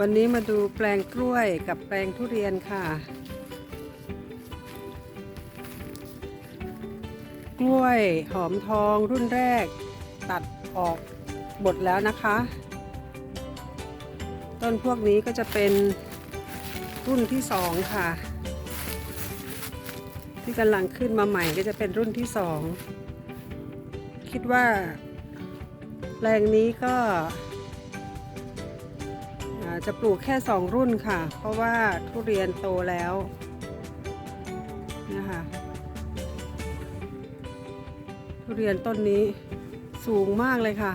วันนี้มาดูแปลงกล้วยกับแปลงทุเรียนค่ะ กล้วยหอมทองรุ่นแรก ตัดออกหมดแล้วนะคะ ต้นพวกนี้ก็จะเป็นรุ่นที่สองค่ะ ที่กำลังขึ้นมาใหม่ก็จะเป็นรุ่นที่สอง คิดว่า แปลงนี้ก็ จะปลูกแค่ 2 รุ่นค่ะ เพราะว่าทุเรียนโตแล้วนะคะทุเรียนต้นนี้สูงมากเลยค่ะ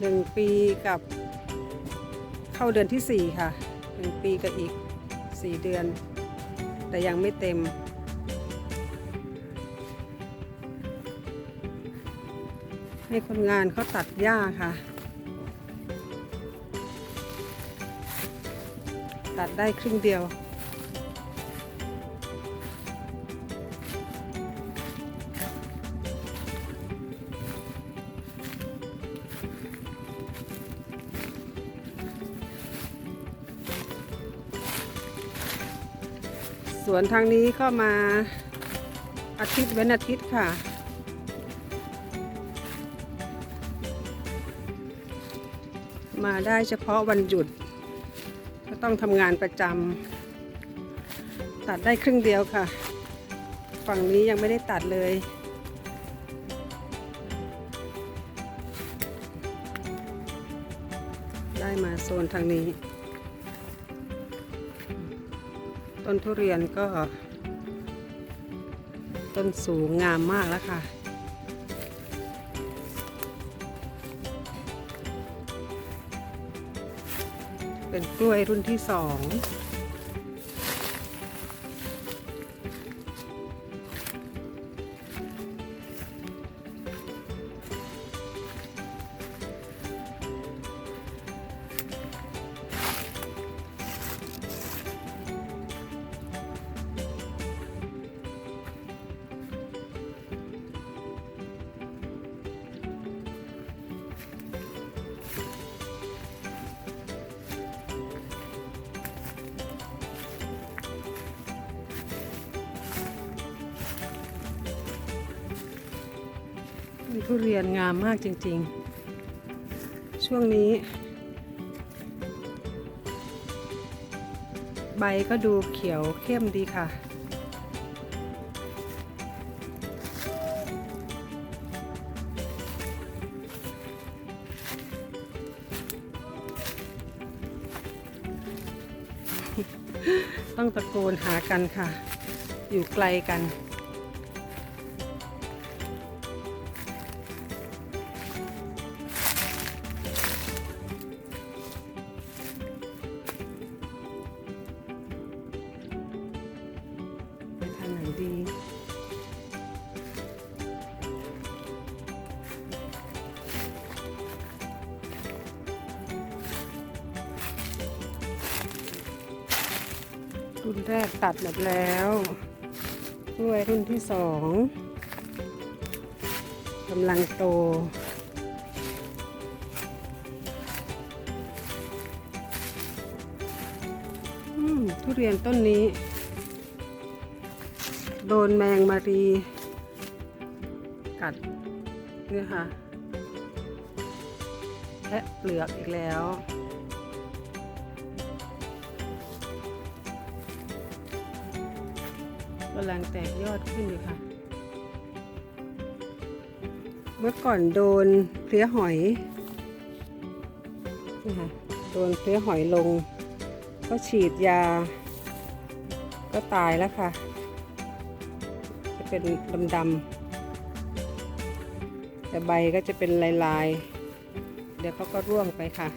หนึ่งปีกับเข้าเดือนที่ 4 ค่ะหนึ่งปีกับอีก 4 เดือน แต่ยังไม่เต็ม ให้คนงานเขาตัดหญ้าค่ะ ตัดได้ครึ่งเดียว สวนทางนี้ก็มาอาทิตย์เว้นอาทิตย์ค่ะ มาได้เฉพาะวันหยุด ก็ต้องทำงานประจำตัดได้ครึ่งเดียวค่ะ ฝั่งนี้ยังไม่ได้ตัดเลยได้มาโซนทางนี้ ต้นทุเรียนก็ ต้นสูงงามมากแล้วค่ะ เป็นกล้วยรุ่นที่สอง ทุเรียนงามมากจริงๆ ช่วงนี้ ใบก็ดูเขียวเข้มดีค่ะ ต้องตะโกนหากันค่ะ อยู่ไกลกัน ดี รุ่นแรกตัดหมดแล้วด้วยรุ่นที่สองกำลังโตทุเรียนต้นนี้ โดนแมงมารีกัดเนี่ยค่ะแทะเปลือกอีกแล้วกำลังแตกยอดขึ้นอยู่ค่ะ เมื่อก่อนโดนเพลี้ยหอยนี่ค่ะโดนเพลี้ยหอยลง ก็ฉีดยา ก็ตายแล้วค่ะ เป็นดำๆแต่ใบก็จะเป็นลายๆ เดี๋ยวเขาก็ร่วงไปค่ะ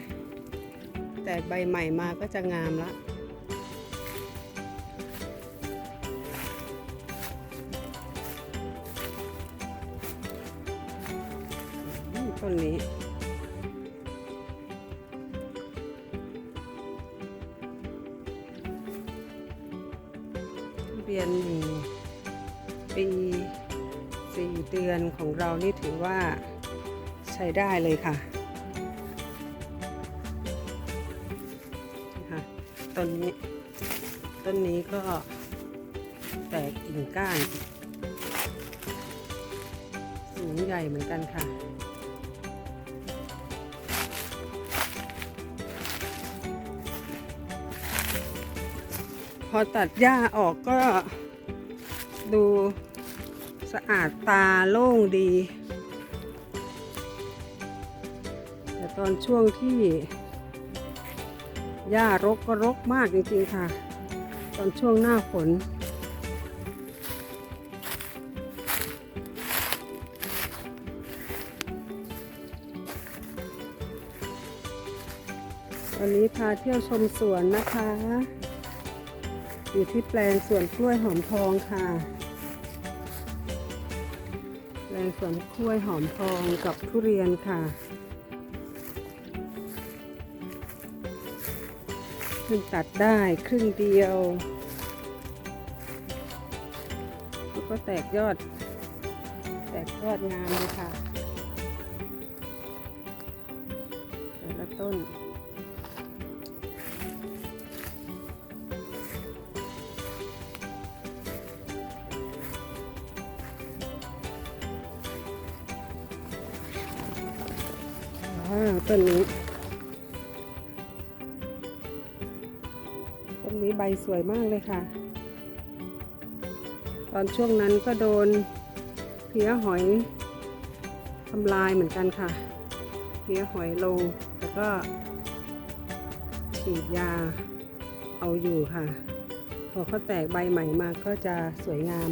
แต่ใบใหม่มาก็จะงามละต้นนี้เรียนหนึ่ ปีสี่เดือนของเรานี่ถือว่าใช้ได้เลยค่ะค่ะต้นนี้ต้นนี้ก็แตกกิ่งก้าน สูงใหญ่เหมือนกันค่ะพอตัดหญ้าออกก็ดู สะอาดตาโล่งดี แต่ตอนช่วงที่หญ้ารกก็รกมากจริงๆค่ะ ตอนช่วงหน้าฝนวันนี้พาเที่ยวชมสวนนะคะ อยู่ที่แปลงสวนกล้วยหอมทองค่ะ สวนกล้วยหอมทองกับทุเรียนค่ะเพิ่งตัดได้ครึ่งเดียว แล้วก็แตกยอด แตกยอดงามเลยค่ะ แต่ละต้น ต้นนี้ ต้นนี้ใบสวยมากเลยค่ะ ตอนช่วงนั้นก็โดนเพี้ยหอยทำลายเหมือนกันค่ะเพี้ยหอยลงแล้วก็ฉีดยาเอาอยู่ค่ะ พอเขาแตกใบใหม่มาก็จะสวยงาม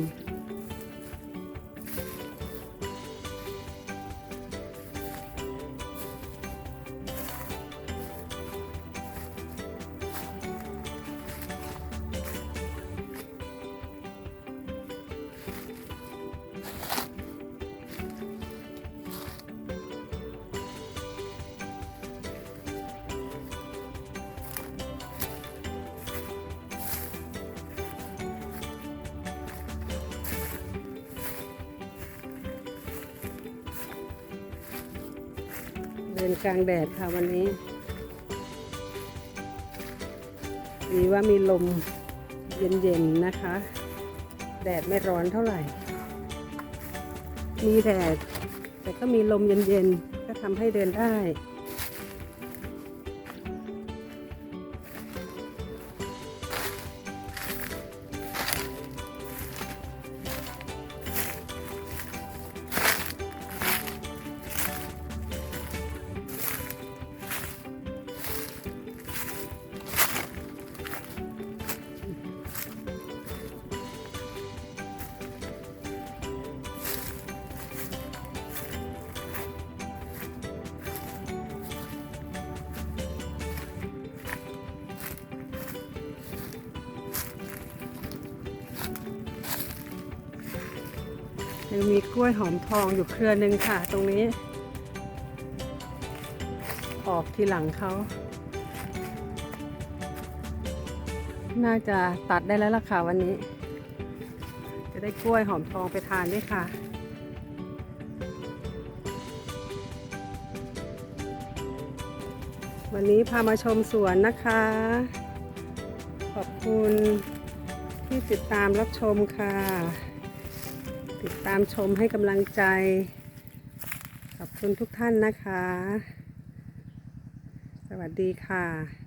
ดินกลางแดดค่ะวันนี้ ดีว่ามีลมเย็นๆนะคะ แดดไม่ร้อนเท่าไหร่ มีแดดแต่ก็มีลมเย็นๆก็ทำให้เดินได้ ยังมีกล้วยหอมทองอยู่เครือหนึ่งค่ะ ตรงนี้ ออกทีหลังเขา น่าจะตัดได้แล้วล่ะค่ะวันนี้ จะได้กล้วยหอมทองไปทานด้วยค่ะวันนี้พามาชมสวนนะคะ ขอบคุณที่ติดตามรับชมค่ะ ติดตามชมให้กำลังใจ ขอบคุณทุกท่านนะคะ สวัสดีค่ะ